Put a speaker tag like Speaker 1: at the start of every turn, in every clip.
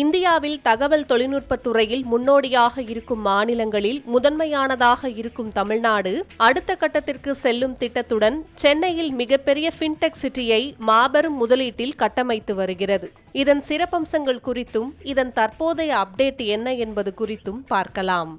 Speaker 1: இந்தியாவில் தகவல் தொழில்நுட்பத் துறையில் முன்னோடியாக இருக்கும் மாநிலங்களில் முதன்மையானதாக இருக்கும் தமிழ்நாடு அடுத்த கட்டத்திற்கு செல்லும் திட்டத்துடன் சென்னையில் மிகப்பெரிய ஃபின்டெக் சிட்டியை மாபெரும் முதலீட்டில் கட்டமைத்து வருகிறது. இதன் சிறப்பம்சங்கள் குறித்தும் இதன் தற்போதைய அப்டேட் என்ன என்பது குறித்தும் பார்க்கலாம்.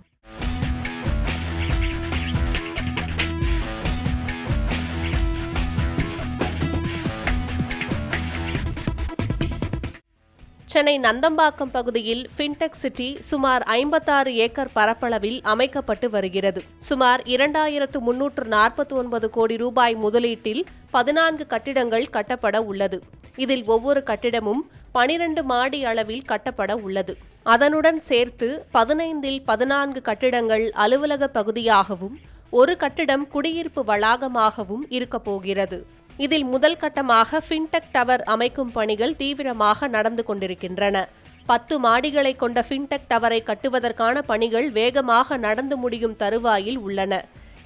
Speaker 1: சென்னை நந்தம்பாக்கம் பகுதியில் ஃபின்டெக் சிட்டி சுமார் ஐம்பத்தாறு ஏக்கர் பரப்பளவில் அமைக்கப்பட்டு வருகிறது. சுமார் இரண்டாயிரத்து முன்னூற்று நாற்பத்தி ஒன்பது கோடி ரூபாய் முதலீட்டில் பதினான்கு கட்டிடங்கள் கட்டப்பட உள்ளது. இதில் ஒவ்வொரு கட்டிடமும் பனிரெண்டு மாடி அளவில் கட்டப்பட உள்ளது. அதனுடன் சேர்த்து பதினைந்தில் பதினான்கு கட்டிடங்கள் அலுவலக பகுதியாகவும் ஒரு கட்டிடம் குடியிருப்பு வளாகமாகவும் இருக்கப் போகிறது. இதில் முதல் கட்டமாக ஃபின்டெக் டவர் அமைக்கும் பணிகள் தீவிரமாக நடந்து கொண்டிருக்கின்றன. பத்து மாடிகளை கொண்ட ஃபின்டெக் டவரை கட்டுவதற்கான பணிகள் வேகமாக நடந்து முடியும் தருவாயில் உள்ளன.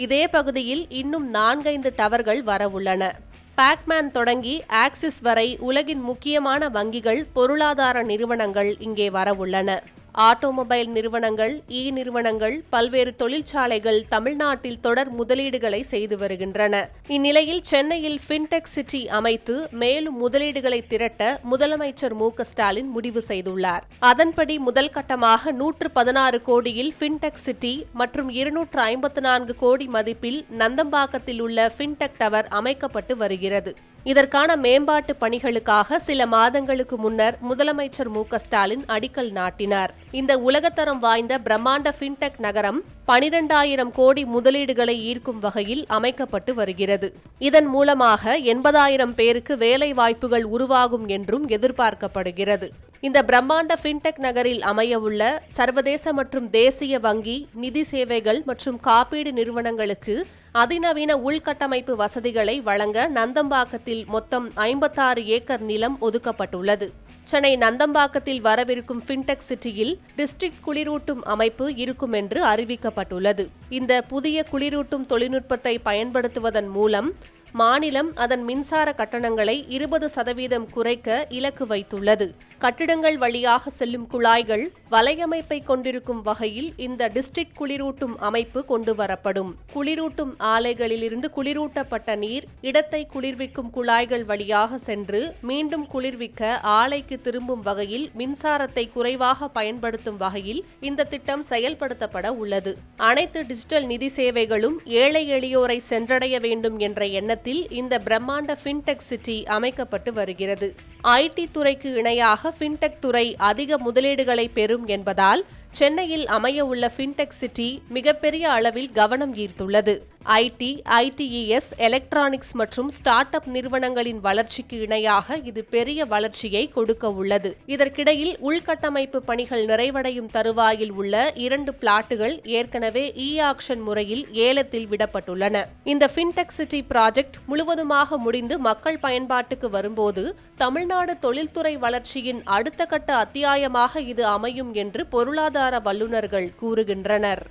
Speaker 1: இதே பகுதியில் இன்னும் நான்கைந்து டவர்கள் வரவுள்ளன பேக்மேன் தொடங்கி ஆக்சிஸ் வரை உலகின் முக்கியமான வங்கிகள் பொருளாதார நிறுவனங்கள் இங்கே வரவுள்ளன ஆட்டோமொபைல் நிறுவனங்கள் இ நிறுவனங்கள் பல்வேறு தொழிற்சாலைகள் தமிழ்நாட்டில் தொடர் முதலீடுகளை செய்து வருகின்றன. இந்நிலையில் சென்னையில் ஃபின்டெக் சிட்டி அமைத்து மேலும் முதலீடுகளை திரட்ட முதலமைச்சர் மு ஸ்டாலின் முடிவு செய்துள்ளார். அதன்படி முதல் கட்டமாக நூற்று பதினாறு கோடியில் ஃபின்டெக் சிட்டி மற்றும் இருநூற்று ஐம்பத்து நான்கு கோடி மதிப்பில் நந்தம்பாக்கத்தில் உள்ள ஃபின்டெக் டவர் அமைக்கப்பட்டு வருகிறது. இதற்கான மேம்பாட்டு பணிகளுக்காக சில மாதங்களுக்கு முன்னர் முதலமைச்சர் மு ஸ்டாலின் அடிக்கல் நாட்டினார். இந்த உலகத்தரம் வாய்ந்த பிரம்மாண்ட ஃபின்டெக் நகரம் பனிரெண்டாயிரம் கோடி முதலீடுகளை ஈர்க்கும் வகையில் அமைக்கப்பட்டு வருகிறது. இதன் மூலமாக எண்பதாயிரம் பேருக்கு வேலை வாய்ப்புகள் உருவாகும் என்றும் எதிர்பார்க்கப்படுகிறது. இந்த பிரம்மாண்ட ஃபின்டெக் நகரில் அமையவுள்ள சர்வதேச மற்றும் தேசிய வங்கி நிதி சேவைகள் மற்றும் காப்பீடு நிறுவனங்களுக்கு அதிநவீன உள்கட்டமைப்பு வசதிகளை வழங்க நந்தம்பாக்கத்தில் மொத்தம் ஐம்பத்தாறு ஏக்கர் நிலம் ஒதுக்கப்பட்டுள்ளது. சென்னை நந்தம்பாக்கத்தில் வரவிருக்கும் ஃபின்டெக் சிட்டியில் டிஸ்ட்ரிக்ட் குளிரூட்டும் அமைப்பு இருக்கும் என்று அறிவிக்கப்பட்டுள்ளது. இந்த புதிய குளிரூட்டும் தொழில்நுட்பத்தை பயன்படுத்துவதன் மூலம் மாநிலம் அதன் மின்சார கட்டணங்களை இருபது சதவீதம் குறைக்க இலக்கு வைத்துள்ளது. கட்டிடங்கள் வழியாக செல்லும் குழாய்கள் வலையமைப்பை கொண்டிருக்கும் வகையில் இந்த டிஸ்ட்ரிக்ட் குளிரூட்டும் அமைப்பு கொண்டு வரப்படும் குளிரூட்டும் ஆலைகளிலிருந்து குளிரூட்டப்பட்ட நீர் இடத்தை குளிர்விக்கும் குழாய்கள் வழியாக சென்று மீண்டும் குளிர்விக்க ஆலைக்கு திரும்பும் வகையில் மின்சாரத்தை குறைவாக பயன்படுத்தும் வகையில் இந்த திட்டம் செயல்படுத்தப்பட உள்ளது. அனைத்து டிஜிட்டல் நிதி சேவைகளும் ஏழை எளியோரை சென்றடைய வேண்டும் என்ற எண்ணத்தில் இந்த பிரம்மாண்ட ஃபின்டெக் சிட்டி அமைக்கப்பட்டு வருகிறது. ஐடி துறைக்கு இணையாக ஃபின்டெக் துறை அதிக முதலீடுகளை பெறும் என்பதால் சென்னையில் அமையவுள்ள ஃபின்டெக் சிட்டி மிகப்பெரிய அளவில் கவனம் ஈர்த்துள்ளது. ஐடி ஐடிஇஎஸ் எலக்ட்ரானிக்ஸ் மற்றும் ஸ்டார்ட் அப் நிறுவனங்களின் வளர்ச்சிக்கு இணையாக இது பெரிய வளர்ச்சியை கொடுக்க உள்ளது. இதற்கிடையில் உள்கட்டமைப்பு பணிகள் நிறைவடையும் தருவாயில் உள்ள இரண்டு பிளாட்டுகள் ஏற்கனவே இ ஆக்ஷன் முறையில் ஏலத்தில் விடப்பட்டுள்ளன. இந்த ஃபின்டெக் சிட்டி ப்ராஜெக்ட் முழுவதுமாக முடிந்து மக்கள் பயன்பாட்டுக்கு வரும்போது தமிழ்நாடு தொழில்துறை வளர்ச்சியின் அடுத்த கட்ட அத்தியாயமாக இது அமையும் என்று பொருளாதார பொருளாதார வல்லுநர்கள் கூறுகின்றனர்.